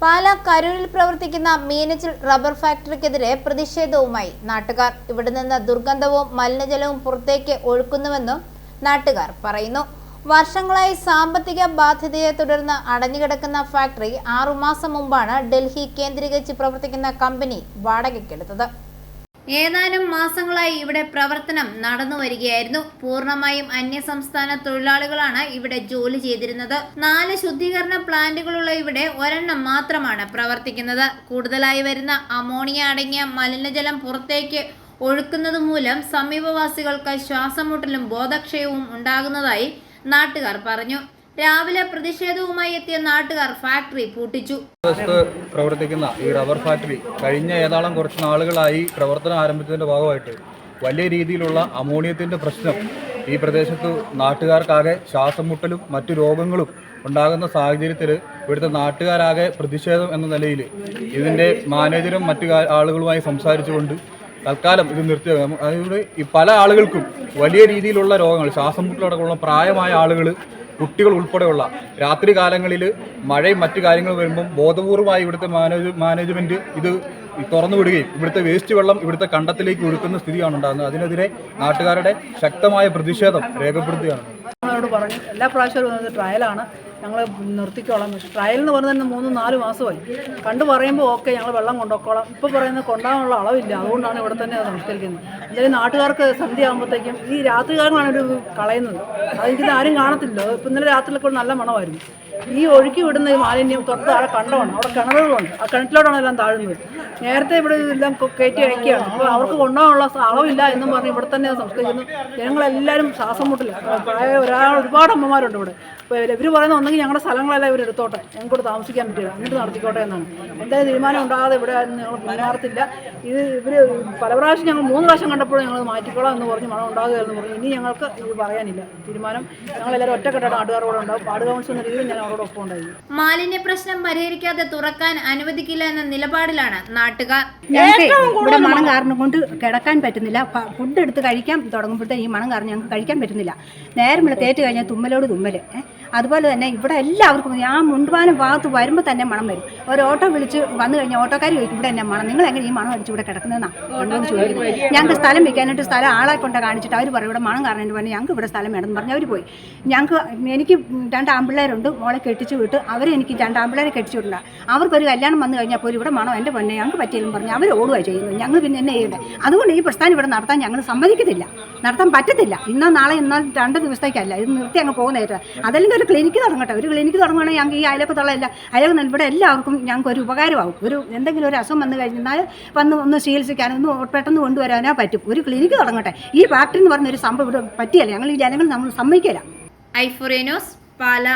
പാലാ കരൂരിൽ പ്രവർത്തിക്കുന്ന മീനച്ചിൽ റബ്ബർ ഫാക്ടറിക്കെതിരെ പ്രതിഷേധവുമായി നാട്ടുകാർ. ഇവിടെ നിന്ന് ദുർഗന്ധവും മലിനജലവും പുറത്തേക്ക് ഒഴുക്കുന്നുവെന്നും നാട്ടുകാർ പറയുന്നു. വർഷങ്ങളായി സാമ്പത്തിക ബാധ്യതയെ തുടർന്ന് അടഞ്ഞുകിടക്കുന്ന ഫാക്ടറി ആറുമാസം മുമ്പാണ് ഡൽഹി കേന്ദ്രീകരിച്ച് പ്രവർത്തിക്കുന്ന കമ്പനി വാടകയ്ക്കെടുത്തത്. ഏതാനും മാസങ്ങളായി ഇവിടെ പ്രവർത്തനം നടന്നു വരികയായിരുന്നു. പൂർണമായും അന്യസംസ്ഥാന തൊഴിലാളികളാണ് ഇവിടെ ജോലി ചെയ്തിരുന്നത്. നാല് ശുദ്ധീകരണ പ്ലാന്റുകളുള്ള ഇവിടെ ഒരെണ്ണം മാത്രമാണ് പ്രവർത്തിക്കുന്നത്. കൂടുതലായി വരുന്ന അമോണിയ അടങ്ങിയ മലിനജലം പുറത്തേക്ക് ഒഴുക്കുന്നത് മൂലം സമീപവാസികൾക്ക് ശ്വാസമുട്ടലും ബോധക്ഷയവും ഉണ്ടാകുന്നതായി നാട്ടുകാർ പറഞ്ഞു. രാവിലെ പ്രതിഷേധവുമായി എത്തിയ നാട്ടുകാർ ഫാക്ടറി പൂട്ടിച്ചു. പ്രവർത്തിക്കുന്ന ഈ റബ്ബർ ഫാക്ടറി കഴിഞ്ഞ ഏതാളം കുറച്ച് നാളുകളായി പ്രവർത്തനം ആരംഭിച്ചതിന്റെ ഭാഗമായിട്ട് വലിയ രീതിയിലുള്ള അമോണിയത്തിന്റെ പ്രശ്നം ഈ പ്രദേശത്ത് നാട്ടുകാർക്കാകെ ശ്വാസം മുട്ടലും മറ്റു രോഗങ്ങളും ഉണ്ടാകുന്ന സാഹചര്യത്തിൽ ഇവിടുത്തെ നാട്ടുകാരാകെ പ്രതിഷേധം എന്ന നിലയിൽ ഇതിന്റെ മാനേജരും മറ്റു ആളുകളുമായി സംസാരിച്ചുകൊണ്ട് തൽക്കാലം ഇത് നിർത്തി ഈ പല ആളുകൾക്കും വലിയ രീതിയിലുള്ള രോഗങ്ങൾ ശ്വാസം മുട്ടലടക്കമുള്ള പ്രായമായ ആളുകൾ കുട്ടികൾ ഉൾപ്പെടെയുള്ള രാത്രി കാലങ്ങളിൽ മഴയും മറ്റു കാര്യങ്ങളും വരുമ്പം ബോധപൂർവമായി ഇവിടുത്തെ മാനേജ് മാനേജ്മെന്റ് ഇത് തുറന്നു വിടുകയും ഇവിടുത്തെ വേസ്റ്റ് വെള്ളം ഇവിടുത്തെ കണ്ടത്തിലേക്ക് ഒഴുക്കുന്ന സ്ഥിതിയാണ് ഉണ്ടാകുന്നത്. അതിനെതിരെ നാട്ടുകാരുടെ ശക്തമായ പ്രതിഷേധം രേഖപ്പെടുത്തുകയാണ്. പറഞ്ഞു എല്ലാ പ്രാവശ്യവും ട്രയലാണ് ഞങ്ങൾ നിർത്തിക്കോളാം പക്ഷേ ട്രയൽ എന്ന് പറഞ്ഞാൽ തന്നെ മൂന്ന് നാല് മാസമായി. കണ്ട് പറയുമ്പോൾ ഓക്കെ ഞങ്ങൾ വെള്ളം കൊണ്ടുപോക്കോളാം ഇപ്പോൾ പറയുന്നത് കൊണ്ടാകാനുള്ള അളവില്ല. അതുകൊണ്ടാണ് ഇവിടെ തന്നെ അത് സംസ്കരിക്കുന്നത്. എന്തായാലും നാട്ടുകാർക്ക് സന്ധ്യ ആകുമ്പോഴത്തേക്കും ഈ രാത്രികാലങ്ങളാണ് ഒരു കളയുന്നത്. അതെനിക്കിത് ആരും കാണത്തില്ല. ഇപ്പം ഇന്നലെ രാത്രിയിലൊക്കെ നല്ല മണമായിരുന്നു. ഈ ഒഴുക്കി വിടുന്ന മാലിന്യം തൊട്ട് താഴെ കണ്ടമാണ്. അവിടെ കിണറുകളുണ്ട്. ആ കിണറ്റിലോട്ടാണ് എല്ലാം താഴുന്നത്. നേരത്തെ ഇവിടെ ഇതെല്ലാം കയറ്റി അയക്കുകയാണ് അപ്പോൾ അവർക്ക് കൊണ്ടുപോകാനുള്ള സ്ഥലമില്ല എന്നും പറഞ്ഞ് ഇവിടെ തന്നെ സംസ്കരിക്കുന്നു. ജനങ്ങളെല്ലാവരും ശ്വാസം മുട്ടില്ല. പ്രായ ഒരാൾ ഒരുപാട് അമ്മമാരുണ്ട് ഇവിടെ. അപ്പോൾ ഇവർ പറയുന്ന ഒന്നെങ്കിൽ ഞങ്ങളുടെ സ്ഥലങ്ങളെല്ലാം ഇവർ എടുത്തോട്ടെ. ഞങ്ങൾക്ക് താമസിക്കാൻ പറ്റില്ല. അങ്ങോട്ട് നടത്തിക്കോട്ടെ എന്നാണ്. എന്തായാലും തീരുമാനം ഉണ്ടാകാതെ ഇവിടെ ഞങ്ങൾ പിന്മാറത്തില്ല. ഇത് ഇവർ പല പ്രാവശ്യം ഞങ്ങൾ മൂന്ന് പ്രാവശ്യം കണ്ടപ്പോൾ ഞങ്ങൾ മാറ്റിക്കോളാം എന്ന് പറഞ്ഞ് മണം ഉണ്ടാകുകയെന്ന് പറഞ്ഞു ഇനി ഞങ്ങൾക്ക് ഇത് പറയാനില്ല. തീരുമാനം. ഞങ്ങളെല്ലാവരും ഒറ്റക്കെട്ടാണ് നാട്ടുകാരോടെ പാട് കൗൺസിൽ എന്ന രീതിയിൽ ഞാൻ മാലിന്യ പ്രശ്നം പരിഹരിക്കാതെ തുറക്കാൻ അനുവദിക്കില്ല എന്ന നിലപാടിലാണ് നാട്ടുകാർ. ഇവിടെ മണം കാരണം കൊണ്ട് കിടക്കാൻ പറ്റുന്നില്ല. ഫുഡ് എടുത്ത് കഴിക്കാൻ തുടങ്ങുമ്പോഴത്തെ ഈ മണം കാരണം ഞങ്ങൾക്ക് കഴിക്കാൻ പറ്റുന്നില്ല. നേരം ഇവിടെ തേറ്റ് കഴിഞ്ഞാൽ തുമ്മലോട് തുമ്മൽ അതുപോലെ തന്നെ ഇവിടെ എല്ലാവർക്കും ആ മുണ്ടുവാനം ഭാഗത്ത് വരുമ്പോൾ തന്നെ മണം വരും. ഒരു ഓട്ടോ വിളിച്ച് വന്നു കഴിഞ്ഞാൽ ഓട്ടോക്കാർ ചോദിക്കും ഇവിടെ എന്നെ മണം? നിങ്ങൾ എങ്ങനെ ഈ മണം അടിച്ച് ഇവിടെ കിടക്കുന്നതെന്നാണ് ചോദിക്കുന്നത് ഞങ്ങൾക്ക് സ്ഥലം വെക്കാനായിട്ട് സ്ഥലം ആളെ കൊണ്ട് കാണിച്ചിട്ട് അവർ പറയും ഇവിടെ മണം കാരണം എന്ന് പറഞ്ഞ് ഞങ്ങൾക്ക് ഇവിടെ സ്ഥലം വേണമെന്ന് പറഞ്ഞ് അവർ പോയി. ഞങ്ങൾക്ക് എനിക്ക് രണ്ട് ആമ്പിള്ളേരുണ്ട് മോളെ കെട്ടിച്ച് വിട്ട് അവരെനിക്ക് രണ്ട് കെട്ടിച്ചു വിട്ടില്ല അവർക്കൊരു കല്യാണം വന്നു കഴിഞ്ഞാൽ പോലും ഇവിടെ മണം എന്റെ പൊന്നെ? ഞങ്ങൾക്ക് പറ്റിയെന്ന് പറഞ്ഞ് അവർ ഓടുക ചെയ്യുന്നത്. ഞങ്ങൾ പിന്നെ എന്നെ ചെയ്യണ്ടേ? അതുകൊണ്ട് ഈ പ്രസ്ഥാനം ഇവിടെ നടത്താൻ ഞങ്ങൾ സമ്മതിക്കത്തില്ല. നടത്താൻ പറ്റത്തില്ല. ഇന്നോ നാളെ എന്നാൽ രണ്ട് ദിവസത്തേക്കല്ല. ഇത് നിർത്തി അങ്ങ് പോകുന്നതായിട്ട് അതല്ലെങ്കിൽ ഒരു ക്ലിനിക്ക് തുടങ്ങട്ടെ. ഒരു ക്ലിനിക്ക് തുടങ്ങുകയാണെങ്കിൽ ഞങ്ങൾക്ക് ഈ അയലക്കത്തുള്ള എല്ലാ അയലക്ക് ഇവിടെ എല്ലാവർക്കും ഞങ്ങൾക്ക് ഒരു ഉപകാരമാകും. ഒരു എന്തെങ്കിലും ഒരു അസുഖം വന്നു കഴിഞ്ഞാൽ വന്ന് ഒന്ന് ചികിത്സിക്കാനോ ഒന്ന് പെട്ടെന്ന് കൊണ്ടുവരാനോ പറ്റും. ഒരു ക്ലിനിക്ക് തുടങ്ങട്ടെ. ഈ ഫാക്ടറി എന്ന് പറഞ്ഞൊരു സംഭവം ഇവിടെ പറ്റിയല്ല. ഞങ്ങൾ ഈ ജനങ്ങൾ നമ്മൾ സമ്മതിക്കില്ല. ഐഫോറേനോസ് പാല